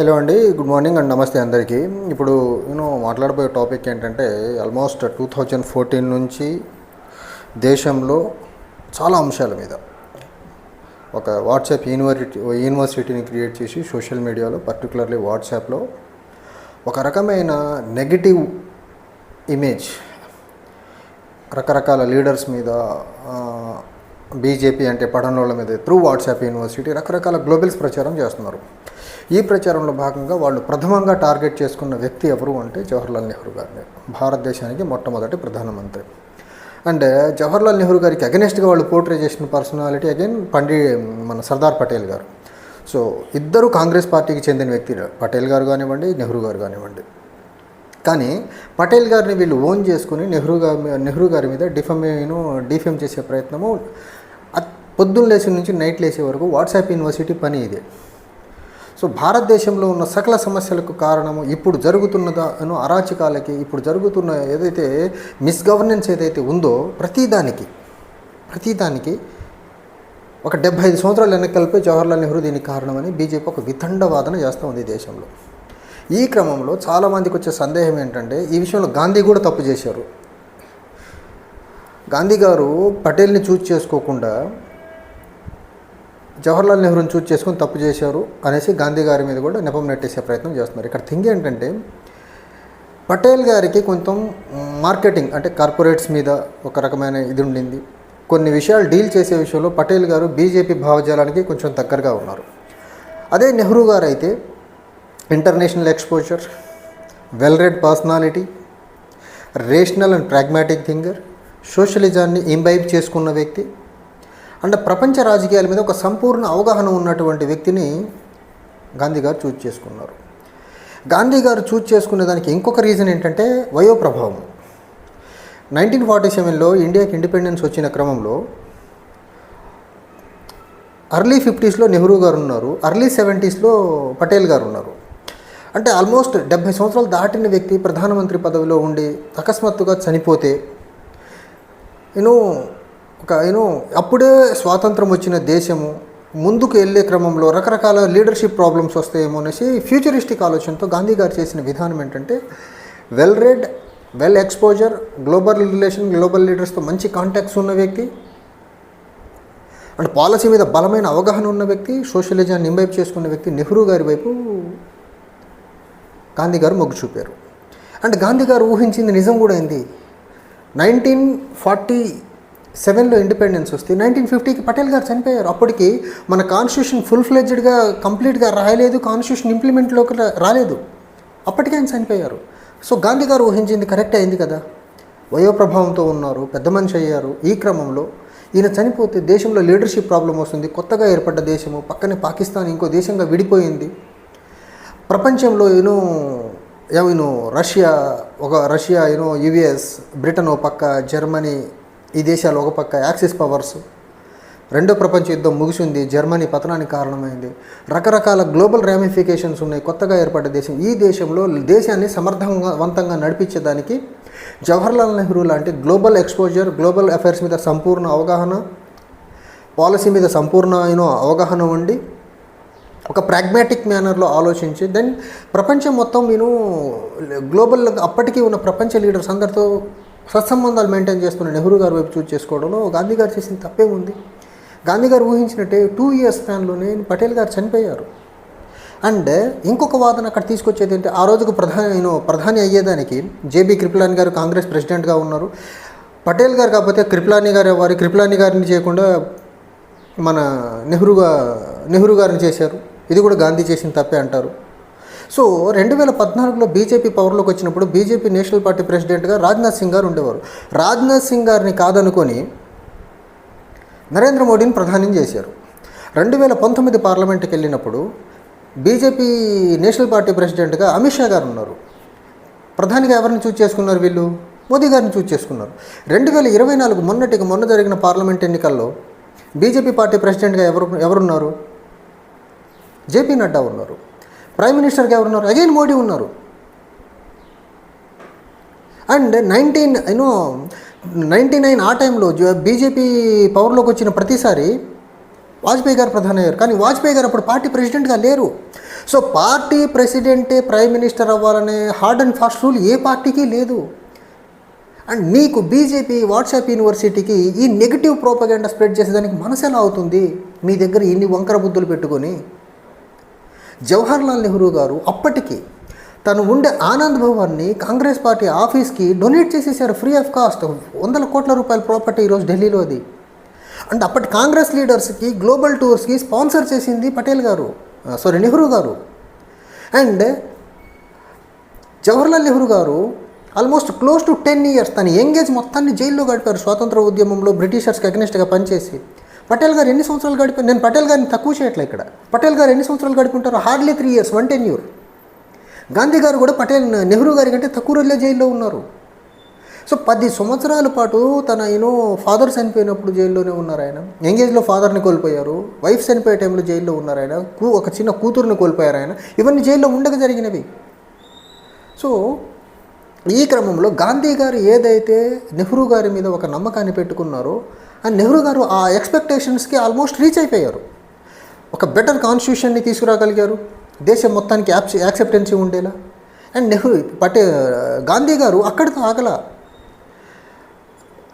Hello అండి good morning and నమస్తే అందరికీ. ఇప్పుడు నేను మాట్లాడబోయే టాపిక్ ఏంటంటే ఆల్మోస్ట్ టూ థౌజండ్ ఫోర్టీన్ నుంచి దేశంలో చాలా అంశాల మీద. ఒక వాట్సాప్ యూనివర్సిటీ యూనివర్సిటీని క్రియేట్ చేసి సోషల్ మీడియాలో పర్టికులర్లీ వాట్సాప్లో ఒక రకమైన నెగిటివ్ ఇమేజ్ రకరకాల లీడర్స్ మీద బీజేపీ అంటే పడనోళ్ళ మీద త్రూ వాట్సాప్ యూనివర్సిటీ రకరకాల గ్లోబల్స్ ప్రచారం చేస్తున్నారు. ఈ ప్రచారంలో భాగంగా వాళ్ళు ప్రథమంగా టార్గెట్ చేసుకున్న వ్యక్తి ఎవరు అంటే జవహర్లాల్ నెహ్రూ గారిని భారతదేశానికి మొట్టమొదటి ప్రధానమంత్రి. అండ్ జవహర్లాల్ నెహ్రూ గారికి అగెనెస్ట్గా వాళ్ళు పోర్ట్రే చేసిన పర్సనాలిటీ అగైన్ పండి మన సర్దార్ పటేల్ గారు. సో ఇద్దరు కాంగ్రెస్ పార్టీకి చెందిన వ్యక్తి పటేల్ గారు కానివ్వండి నెహ్రూ గారు కానివ్వండి. కానీ పటేల్ గారిని వీళ్ళు ఓన్ చేసుకుని నెహ్రూ గారి నెహ్రూ గారి మీద డిఫమేను డిఫెమ్ చేసే ప్రయత్నము పొద్దున్న లేచి నుంచి నైట్ లేచే వరకు వాట్సాప్ యూనివర్సిటీ పని ఇదే. సో భారతదేశంలో ఉన్న సకల సమస్యలకు కారణము ఇప్పుడు జరుగుతున్నదాను అరాచకాలకి ఇప్పుడు జరుగుతున్న ఏదైతే మిస్గవర్నెన్స్ ఏదైతే ఉందో ప్రతిదానికి ప్రతిదానికి ఒక డెబ్బై ఐదు సంవత్సరాలు వెనకలిపే జవహర్లాల్ నెహ్రూ దీనికి కారణమని బీజేపీ ఒక వితండ వాదన చేస్తూ ఉంది ఈ దేశంలో. ఈ క్రమంలో చాలామందికి వచ్చే సందేహం ఏంటంటే ఈ విషయంలో గాంధీ కూడా తప్పు చేశారు. గాంధీ గారు పటేల్ని చూజ్ చేసుకోకుండా జవహర్లాల్ నెహ్రూని చూజ్ చేసుకుని తప్పు చేశారు అనేసి గాంధీ గారి మీద కూడా నెపం నెట్టేసే ప్రయత్నం చేస్తున్నారు. ఇక్కడ థింగ్ ఏంటంటే పటేల్ గారికి కొంచెం మార్కెటింగ్ అంటే కార్పొరేట్స్ మీద ఒక రకమైన ఇది ఉండింది. కొన్ని విషయాలు డీల్ చేసే విషయంలో పటేల్ గారు బీజేపీ భావజాలానికి కొంచెం దగ్గరగా ఉన్నారు. అదే నెహ్రూ గారు అయితే international exposure well read personality rational and pragmatic thinker సోషలిజాన్ని imbibe చేసుకున్న వ్యక్తి అండ్ ప్రపంచ రాజకీయాల మీద ఒక సంపూర్ణ అవగాహన ఉన్నటువంటి వ్యక్తిని గాంధీ గారు చూజ్ చేసుకున్నారు. గాంధీ గారు చూజ్ చేసుకునే దానికి ఇంకొక రీజన్ ఏంటంటే వయో ప్రభావం నైన్టీన్ ఫార్టీ సెవెన్లో ఇండియాకి ఇండిపెండెన్స్ వచ్చిన క్రమంలో అర్లీ ఫిఫ్టీస్లో నెహ్రూ గారు ఉన్నారు అర్లీ సెవెంటీస్లో పటేల్ గారు ఉన్నారు. అంటే ఆల్మోస్ట్ డెబ్భై సంవత్సరాలు దాటిన వ్యక్తి ప్రధానమంత్రి పదవిలో ఉండి అకస్మాత్తుగా చనిపోతే యూనో ఒక యూనో అప్పుడే స్వాతంత్రం వచ్చిన దేశము ముందుకు వెళ్ళే క్రమంలో రకరకాల లీడర్షిప్ ప్రాబ్లమ్స్ వస్తాయేమో అనేసి ఫ్యూచరిస్టిక్ ఆలోచనతో గాంధీ గారు చేసిన విధానం ఏంటంటే well read well exposure global relation global లీడర్స్తో మంచి కాంటాక్ట్స్ ఉన్న వ్యక్తి అండ్ పాలసీ మీద బలమైన అవగాహన ఉన్న వ్యక్తి సోషలిజాన్ని ఇంబైబ్ చేసుకున్న వ్యక్తి నెహ్రూ గారి వైపు గాంధీ గారు మొగ్గు చూపారు. అండ్ గాంధీ గారు ఊహించింది నిజం కూడా అయింది నైన్టీన్ ఫార్టీ సెవెన్లో ఇండిపెండెన్స్ వస్తే నైన్టీన్ ఫిఫ్టీకి పటేల్ గారు చనిపోయారు. అప్పటికి మన కాన్స్టిట్యూషన్ ఫుల్ ఫ్లెడ్జ్డ్గా కంప్లీట్గా రాయలేదు కాన్స్టిట్యూషన్ ఇంప్లిమెంట్లోకి రాలేదు. అప్పటికే ఆయన చనిపోయారు. సో గాంధీ గారు ఊహించింది కరెక్ట్ అయింది కదా. వయోప్రభావంతో ఉన్నారు పెద్ద మనిషి అయ్యారు. ఈ క్రమంలో ఈయన చనిపోతే దేశంలో లీడర్షిప్ ప్రాబ్లం వస్తుంది. కొత్తగా ఏర్పడ్డ దేశము పక్కనే పాకిస్తాన్ ఇంకో దేశంగా విడిపోయింది. ప్రపంచంలో you know you know Russia ఒక Russia you know US Britain ఓ పక్క జర్మనీ ఈ దేశాలు ఒక పక్క యాక్సిస్ పవర్స్ రెండో ప్రపంచ యుద్ధం ముగిసింది జర్మనీ పతనానికి కారణమైంది. రకరకాల గ్లోబల్ రామిఫికేషన్స్ ఉన్నాయి. కొత్తగా ఏర్పడ్డ దేశం. ఈ దేశంలో దేశాన్ని సమర్థవంతంగా నడిపించేదానికి జవహర్లాల్ నెహ్రూ లాంటి గ్లోబల్ ఎక్స్పోజర్ గ్లోబల్ అఫైర్స్ మీద సంపూర్ణ అవగాహన పాలసీ మీద సంపూర్ణమైన అవగాహన ఉండి ఒక ప్రాగ్మాటిక్ మేనర్లో ఆలోచించి దెన్ ప్రపంచం మొత్తం నేను గ్లోబల్ అప్పటికీ ఉన్న ప్రపంచ లీడర్స్ అందరితో సత్సంబంధాలు మెయింటైన్ చేస్తున్న నెహ్రూ గారు వైపు చూస్ చేసుకోవడంలో గాంధీ గారు చేసిన తప్పే ఉంది గాంధీ గారు ఊహించినట్టే టూ ఇయర్స్ స్పాన్లోనే పటేల్ గారు చనిపోయారు. అండ్ ఇంకొక వాదన అక్కడ తీసుకొచ్చేది ఏంటి? ఆ రోజుకు ప్రధాని నేను ప్రధాని అయ్యేదానికి జేబీ కృపలాని గారు కాంగ్రెస్ ప్రెసిడెంట్గా ఉన్నారు. పటేల్ గారు కాకపోతే కృపలాని గారు వారి కృపలాని గారిని చేయకుండా మన నెహ్రూగా నెహ్రూ గారిని చేశారు. ఇది కూడా గాంధీ చేసిన తప్పే అంటారు. సో రెండు వేల పద్నాలుగులో బీజేపీ పవర్లోకి వచ్చినప్పుడు బీజేపీ నేషనల్ పార్టీ ప్రెసిడెంట్గా రాజ్నాథ్ సింగ్ గారు ఉండేవారు. రాజ్నాథ్ సింగ్ గారిని కాదనుకొని నరేంద్ర మోడీని ప్రధాని చేశారు. రెండు వేల పంతొమ్మిది పార్లమెంట్కి వెళ్ళినప్పుడు బీజేపీ నేషనల్ పార్టీ ప్రెసిడెంట్గా అమిత్ షా గారు ఉన్నారు. ప్రధానిగా ఎవరిని చూజ్ చేసుకున్నారు వీళ్ళు? మోదీ గారిని చూజ్ చేసుకున్నారు. రెండు వేల ఇరవై నాలుగు మొన్నటికి మొన్న జరిగిన పార్లమెంట్ ఎన్నికల్లో బీజేపీ పార్టీ ప్రెసిడెంట్గా ఎవరు ఎవరున్నారు? జేపీ నడ్డా ఉన్నారు. ప్రైమ్ మినిస్టర్గా ఎవరున్నారు అగైన్ మోడీ ఉన్నారు. And nineteen you know ninety nine ఆ టైంలో బీజేపీ పవర్లోకి వచ్చిన ప్రతిసారి వాజ్పేయి గారు ప్రధాని అయ్యారు. కానీ వాజ్పేయి గారు అప్పుడు పార్టీ ప్రెసిడెంట్గా లేరు. సో పార్టీ ప్రెసిడెంటే ప్రైమ్ మినిస్టర్ అవ్వాలనే హార్డ్ అండ్ ఫాస్ట్ రూల్ ఏ పార్టీకి లేదు. అండ్ నీకు బీజేపీ వాట్సాప్ యూనివర్సిటీకి ఈ నెగిటివ్ ప్రోపగెండా స్ప్రెడ్ చేసేదానికి మనసు ఎలా అవుతుంది? మీ దగ్గర ఇన్ని వంకర బుద్ధులు పెట్టుకొని జవహర్లాల్ నెహ్రూ గారు అప్పటికి తను ఉండే ఆనంద్ భవన్ని కాంగ్రెస్ పార్టీ ఆఫీస్కి డొనేట్ చేసేసారు ఫ్రీ ఆఫ్ కాస్ట్. వందల కోట్ల రూపాయల ప్రాపర్టీ ఈరోజు ఢిల్లీలో అది అండ్ అప్పటి కాంగ్రెస్ లీడర్స్కి గ్లోబల్ టూర్స్కి స్పాన్సర్ చేసింది పటేల్ గారు సారీ నెహ్రూ గారు. అండ్ జవహర్లాల్ నెహ్రూ గారు almost close to ten years తన యంగేజ్ మొత్తాన్ని జైల్లో గడిపారు. స్వాతంత్ర ఉద్యమంలో బ్రిటిషర్స్కి అగ్నెస్ట్గా పనిచేసి. పటేల్ గారు ఎన్ని సంవత్సరాలు గడిపారు నేను పటేల్ గారిని తక్కువ చేయట్లే ఇక్కడ. పటేల్ గారు ఎన్ని సంవత్సరాలు గడుపుంటారు hardly three years one ten year. Gandhi గారు కూడా పటేల్ నెహ్రూ గారి కంటే తక్కువ రోజులే జైల్లో ఉన్నారు. సో పది సంవత్సరాల పాటు తన యూనో ఫాదర్ చనిపోయినప్పుడు జైల్లోనే ఉన్నారు ఆయన. ఎంగేజ్లో ఫాదర్ని కోల్పోయారు. వైఫ్ చనిపోయే టైంలో జైల్లో ఉన్నారు ఆయన. కూ- ఒక చిన్న కూతురుని కోల్పోయారు ఆయన. ఇవన్నీ జైల్లో ఉండక జరిగినవి. సో ఈ క్రమంలో గాంధీ గారు ఏదైతే నెహ్రూ గారి మీద ఒక నమ్మకాన్ని పెట్టుకున్నారో అండ్ నెహ్రూ గారు ఆ ఎక్స్పెక్టేషన్స్కి ఆల్మోస్ట్ రీచ్ అయిపోయారు. ఒక బెటర్ కాన్స్టిట్యూషన్ని తీసుకురాగలిగారు. దేశం మొత్తానికి యాప్ యాక్సెప్టెన్సీ ఉండేలా. అండ్ నెహ్రూ పటే గాంధీ గారు అక్కడితో ఆగల.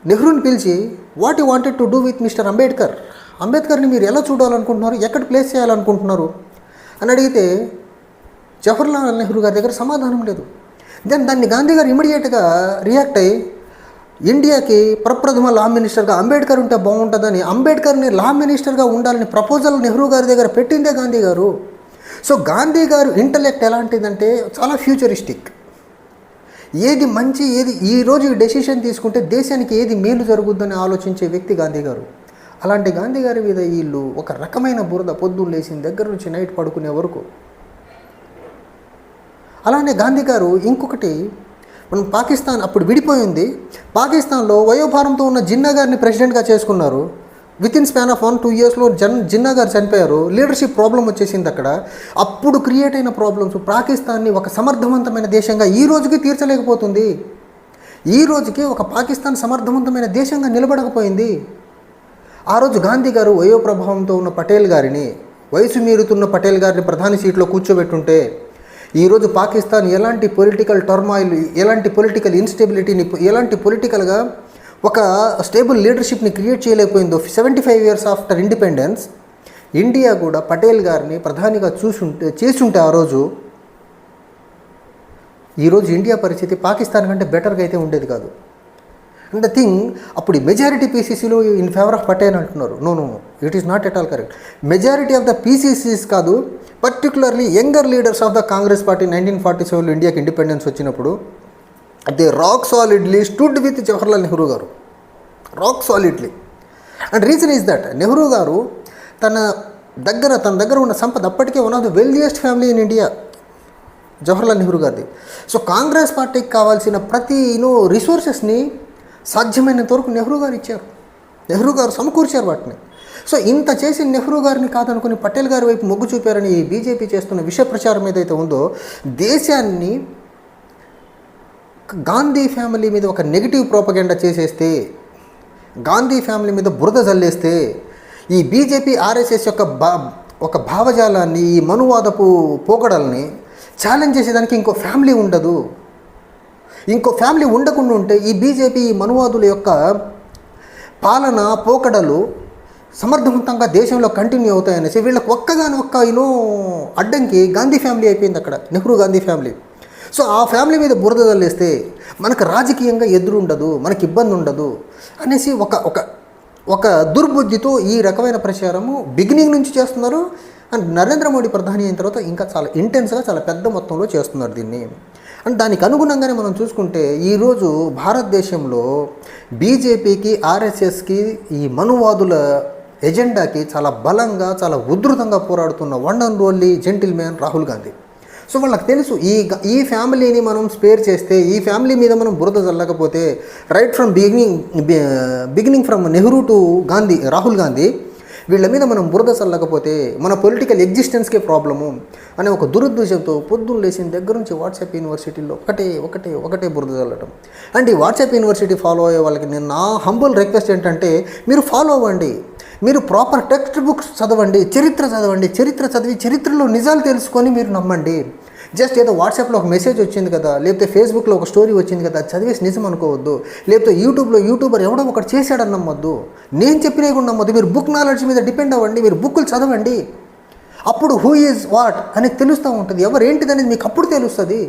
నెహ్రూని పిలిచి what you wanted to do with mister Ambedkar అంబేద్కర్ని మీరు ఎలా చూడాలనుకుంటున్నారు? ఎక్కడ ప్లేస్ చేయాలనుకుంటున్నారు? అని అడిగితే జవహర్లాల్ నెహ్రూ గారి దగ్గర సమాధానం లేదు. దెన్ దాన్ని గాంధీ గారు ఇమీడియట్గా రియాక్ట్ అయ్యి ఇండియాకి ప్రప్రథమ లా మినిస్టర్గా అంబేద్కర్ ఉంటే బాగుంటుందని అంబేద్కర్ని లా మినిస్టర్గా ఉండాలని ప్రపోజల్ నెహ్రూ గారి దగ్గర పెట్టిందే గాంధీ గారు. సో గాంధీ గారు ఇంటలెక్ట్ ఎలాంటిదంటే చాలా ఫ్యూచరిస్టిక్. ఏది మంచి ఏది ఈ డెసిషన్ తీసుకుంటే దేశానికి ఏది మేలు జరుగుద్దని ఆలోచించే వ్యక్తి గాంధీ గారు. అలాంటి గాంధీ గారి మీద వీళ్ళు ఒక రకమైన బురద పొద్దున్న లేచిన దగ్గర నుంచి నైట్ పడుకునే వరకు. అలానే గాంధీ గారు ఇంకొకటి మనం పాకిస్తాన్ అప్పుడు విడిపోయింది. పాకిస్తాన్లో వయోభారంతో ఉన్న జిన్నా గారిని ప్రెసిడెంట్గా చేసుకున్నారు. Within span of one two ఇయర్స్లో జన్ జిన్నా గారు చనిపోయారు. లీడర్షిప్ ప్రాబ్లం వచ్చేసింది అక్కడ. అప్పుడు క్రియేట్ అయిన ప్రాబ్లమ్స్ పాకిస్తాన్ని ఒక సమర్థవంతమైన దేశంగా ఈ రోజుకి తీర్చలేకపోతుంది. ఈ రోజుకి ఒక పాకిస్తాన్ సమర్థవంతమైన దేశంగా నిలబడకపోయింది. ఆ రోజు గాంధీ గారు వయో ప్రభావంతో ఉన్న పటేల్ గారిని వయసు మీరుతున్న పటేల్ గారిని ప్రధాని సీట్లో కూర్చోబెట్టుంటే ఈరోజు పాకిస్తాన్ ఎలాంటి పొలిటికల్ టర్మాయిల్ ఎలాంటి పొలిటికల్ ఇన్స్టెబిలిటీని ఎలాంటి పొలిటికల్గా ఒక స్టేబుల్ లీడర్షిప్ని create చేయలేకపోయిందో seventy five years after independence India కూడా పటేల్ గారిని ప్రధానిగా చూసుంటే చేసుంటే ఆ రోజు ఈరోజు ఇండియా పరిస్థితి పాకిస్తాన్ కంటే బెటర్గా అయితే ఉండేది కాదు. అండ్ ద థింగ్ అప్పుడు మెజారిటీ పీసీసీలు ఇన్ ఫేవర్ ఆఫ్ పటేల్ అంటున్నారు. No no it is not at all correct majority of the PCCs కాదు particularly younger leaders of the Congress party nineteen forty సెవెన్లో ఇండియాకి ఇండిపెండెన్స్ వచ్చినప్పుడు they rock solidly stood with Jawaharlal Nehru గారు. Rock solidly and reason is that Nehru గారు తన దగ్గర తన దగ్గర ఉన్న సంపద అప్పటికే one of the wealthiest family in India Jawaharlal Nehru గారిది. సో కాంగ్రెస్ పార్టీకి కావాల్సిన ప్రతి యూనో రిసోర్సెస్ని సాధ్యమైనంత వరకు నెహ్రూ గారు ఇచ్చారు. నెహ్రూ గారు సమకూర్చారు వాటిని. సో ఇంత చేసి నెహ్రూ గారిని కాదనుకుని పటేల్ గారి వైపు మొగ్గు చూపారని ఈ బీజేపీ చేస్తున్న విష ప్రచారం ఏదైతే ఉందో దేశాన్ని గాంధీ ఫ్యామిలీ మీద ఒక నెగిటివ్ ప్రోపగెండా చేసేస్తే గాంధీ ఫ్యామిలీ మీద బురద జల్లేస్తే ఈ బీజేపీ ఆర్ఎస్ఎస్ యొక్క బా ఒక భావజాలాన్ని ఈ మనువాదపు పోకడల్ని ఛాలెంజ్ చేసేదానికి ఇంకో ఫ్యామిలీ ఉండదు. ఇంకో ఫ్యామిలీ ఉండకుండా ఉంటే ఈ బీజేపీ ఈ మనువాదుల యొక్క పాలన పోకడలు సమర్థవంతంగా దేశంలో కంటిన్యూ అవుతాయనేసి వీళ్ళకి ఒక్కగాని ఒక్క యూనో అడ్డంకి గాంధీ ఫ్యామిలీ అయిపోయింది అక్కడ నెహ్రూ గాంధీ ఫ్యామిలీ. సో ఆ ఫ్యామిలీ మీద బురద తల్లేస్తే మనకు రాజకీయంగా ఎదురు ఉండదు మనకి ఇబ్బంది ఉండదు అనేసి ఒక ఒక ఒక దుర్బుద్ధితో ఈ రకమైన ప్రచారము బిగినింగ్ నుంచి చేస్తున్నారు. అండ్ నరేంద్ర మోడీ ప్రధాని అయిన తర్వాత ఇంకా చాలా ఇంటెన్స్గా చాలా పెద్ద మొత్తంలో చేస్తున్నారు దీన్ని. అండ్ దానికి అనుగుణంగానే మనం చూసుకుంటే ఈరోజు భారతదేశంలో బీజేపీకి ఆర్ఎస్ఎస్కి ఈ మనువాదుల ఎజెండాకి చాలా బలంగా చాలా ఉధృతంగా పోరాడుతున్న one and only gentleman Rahul Gandhi. So వాళ్ళకి తెలుసు ఈ ఈ ఫ్యామిలీని మనం స్పేర్ చేస్తే ఈ ఫ్యామిలీ మీద మనం బురద చల్లకపోతే right from beginning beginning from Nehru to Gandhi Rahul Gandhi వీళ్ళ మీద మనం బురద చల్లకపోతే మన పొలిటికల్ ఎగ్జిస్టెన్స్కే ప్రాబ్లము అనే ఒక దురుద్దేశంతో పొద్దున్న లేచిన దగ్గర నుంచి వాట్సాప్ యూనివర్సిటీలో ఒకటే ఒకటే ఒకటే బురద చల్లటం అండ్ ఈ వాట్సాప్ యూనివర్సిటీ ఫాలో అయ్యే వాళ్ళకి నేను నా హంబుల్ రిక్వెస్ట్ ఏంటంటే మీరు ఫాలో అవ్వండి. మీరు ప్రాపర్ టెక్స్ట్ బుక్స్ చదవండి చరిత్ర చదవండి చరిత్ర చదివి చరిత్రలో నిజాలు తెలుసుకొని మీరు నమ్మండి. జస్ట్ ఏదో వాట్సాప్లో ఒక మెసేజ్ వచ్చింది కదా లేకపోతే ఫేస్బుక్లో ఒక స్టోరీ వచ్చింది కదా చదివేసి నిజం అనుకోవద్దు. లేకపోతే యూట్యూబ్లో యూట్యూబర్ ఎవడో ఒకటి చేశాడని నమ్మొద్దు. నేను చెప్పినవి కూడా నమ్మొద్దు. మీరు బుక్ నాలెడ్జ్ మీద డిపెండ్ అవ్వండి మీరు బుక్కులు చదవండి. అప్పుడు హూ ఈజ్ వాట్ అనేది తెలుస్తూ ఉంటుంది. ఎవరు ఏంటిది అనేది మీకు అప్పుడు తెలుస్తుంది.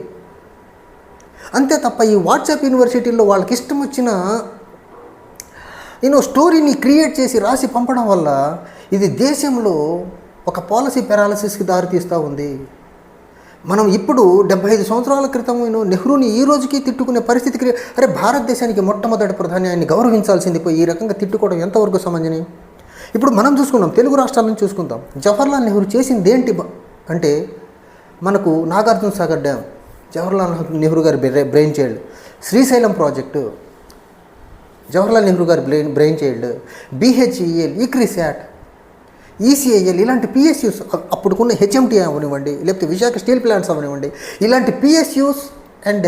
అంతే తప్ప ఈ వాట్సాప్ యూనివర్సిటీల్లో వాళ్ళకి ఇష్టం వచ్చిన నేను స్టోరీని క్రియేట్ చేసి రాసి పంపడం వల్ల ఇది దేశంలో ఒక పాలసీ పెరాలసిస్కి దారితీస్తూ ఉంది. మనం ఇప్పుడు డెబ్బై ఐదు సంవత్సరాల క్రితం నేను నెహ్రూని ఈ రోజుకి తిట్టుకునే పరిస్థితి అరే భారతదేశానికి మొట్టమొదటి ప్రధాని ఆయన్ని గౌరవించాల్సింది పోయి ఈ రకంగా తిట్టుకోవడం ఎంతవరకు సమంజని? ఇప్పుడు మనం చూసుకుందాం తెలుగు రాష్ట్రాలను చూసుకుందాం. జవహర్లాల్ నెహ్రూ చేసింది ఏంటి అంటే మనకు నాగార్జున సాగర్ డ్యామ్ జవహర్లాల్ నెహ్రూ గారి బ్రె- brain child Srisailam project. Jawaharlal Nehru గారి brain brain child BHEL ICRISAT ECIL ఇలాంటి పిఎస్యూస్ అప్పుడుకున్న హెచ్ఎంటీ అవనివ్వండి లేకపోతే విశాఖ స్టీల్ ప్లాంట్స్ అవనివ్వండి ఇలాంటి పిఎస్యూస్ అండ్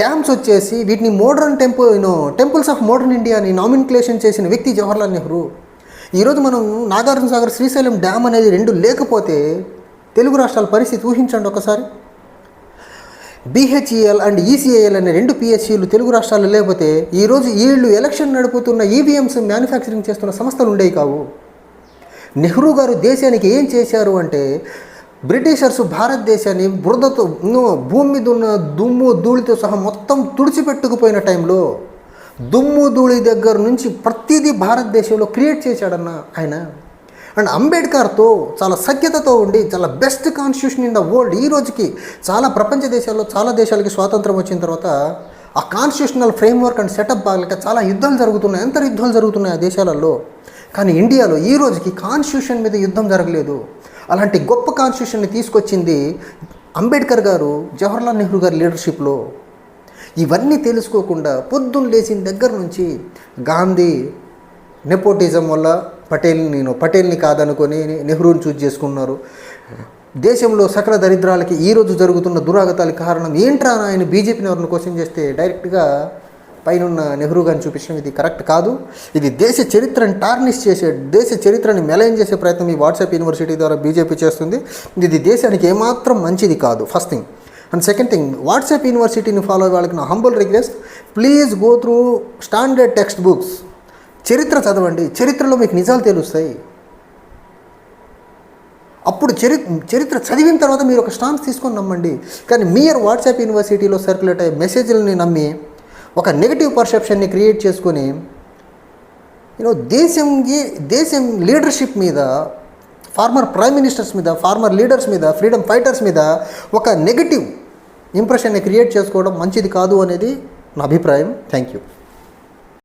డ్యామ్స్ వచ్చేసి వీటిని modern temple you know temples of modern ఇండియాని నామినిక్లేషన్ చేసిన వ్యక్తి జవహర్లాల్ నెహ్రూ. ఈరోజు మనం నాగార్జున సాగర్ శ్రీశైలం డ్యామ్ అనేది రెండు లేకపోతే తెలుగు రాష్ట్రాల పరిస్థితి ఊహించండి ఒకసారి. బీహెచ్ఈఎల్ అండ్ ఈసీఏఎల్ అనే రెండు పిఎస్సీలు తెలుగు రాష్ట్రాల్లో లేకపోతే ఈరోజు వీళ్ళు ఎలక్షన్ నడుపుతున్న ఈవీఎంస్ మ్యానుఫ్యాక్చరింగ్ చేస్తున్న సంస్థలు ఉండేవి కావు. నెహ్రూ గారు దేశానికి ఏం చేశారు అంటే బ్రిటిషర్స్ భారతదేశాన్ని బురదతో భూమి మీద ఉన్న దుమ్ము ధూళితో సహా మొత్తం తుడిచిపెట్టుకుపోయిన టైంలో దుమ్ము ధూళి దగ్గర నుంచి ప్రతిదీ భారతదేశంలో క్రియేట్ చేశాడన్న ఆయన. అండ్ అంబేద్కర్తో చాలా సఖ్యతతో ఉండి చాలా best constitution in the world ఈ రోజుకి చాలా ప్రపంచ దేశాల్లో చాలా దేశాలకి స్వాతంత్రం వచ్చిన తర్వాత ఆ కాన్స్టిట్యూషనల్ ఫ్రేమ్వర్క్ అండ్ సెటప్ బాగలేక చాలా యుద్ధాలు జరుగుతున్నాయి. ఎంత యుద్ధాలు జరుగుతున్నాయి ఆ దేశాలలో? కానీ ఇండియాలో ఈ రోజుకి కాన్స్టిట్యూషన్ మీద యుద్ధం జరగలేదు. అలాంటి గొప్ప కాన్స్టిట్యూషన్ని తీసుకొచ్చింది అంబేద్కర్ గారు జవహర్లాల్ నెహ్రూ గారి లీడర్షిప్లో ఇవన్నీ తెలుసుకోకుండా పొద్దున్న లేచిన దగ్గర నుంచి గాంధీ నెపోటిజం వల్ల పటేల్ని నేను పటేల్ని కాదనుకొని నెహ్రూని చూజ్ చేసుకున్నారు. దేశంలో సకల దరిద్రాలకి ఈరోజు జరుగుతున్న దురాగతాలకి కారణం ఏంట్రా ఆయన బీజేపీని ఎవరిని క్వశ్చన్ చేస్తే డైరెక్ట్గా పైన నెహ్రూ గారిని చూపించడం ఇది కరెక్ట్ కాదు. ఇది దేశ చరిత్రని టార్నిష్ చేసే దేశ చరిత్రని మెలైన్ చేసే ప్రయత్నం ఈ వాట్సాప్ యూనివర్సిటీ ద్వారా బీజేపీ చేస్తుంది. ఇది దేశానికి ఏమాత్రం మంచిది కాదు. First thing and second thing WhatsApp యూనివర్సిటీని ఫాలో అయ్యే వాళ్ళకి నా humble request please go through standard text books చరిత్ర చదవండి. చరిత్రలో మీకు నిజాలు తెలుస్తాయి. అప్పుడు చరి చరిత్ర చదివిన తర్వాత మీరు ఒక స్టాంప్స్ తీసుకొని నమ్మండి. కానీ మీయర్ వాట్సాప్ యూనివర్సిటీలో సర్క్యులేట్ అయ్యే మెసేజ్లని నమ్మి ఒక నెగిటివ్ పర్సెప్షన్ని క్రియేట్ చేసుకొని యూనో దేశంకి దేశం లీడర్షిప్ మీద ఫార్మర్ ప్రైమ్ మినిస్టర్స్ మీద ఫార్మర్ లీడర్స్ మీద ఫ్రీడమ్ ఫైటర్స్ మీద ఒక నెగిటివ్ ఇంప్రెషన్ని క్రియేట్ చేసుకోవడం మంచిది కాదు అనేది నా అభిప్రాయం. Thank you.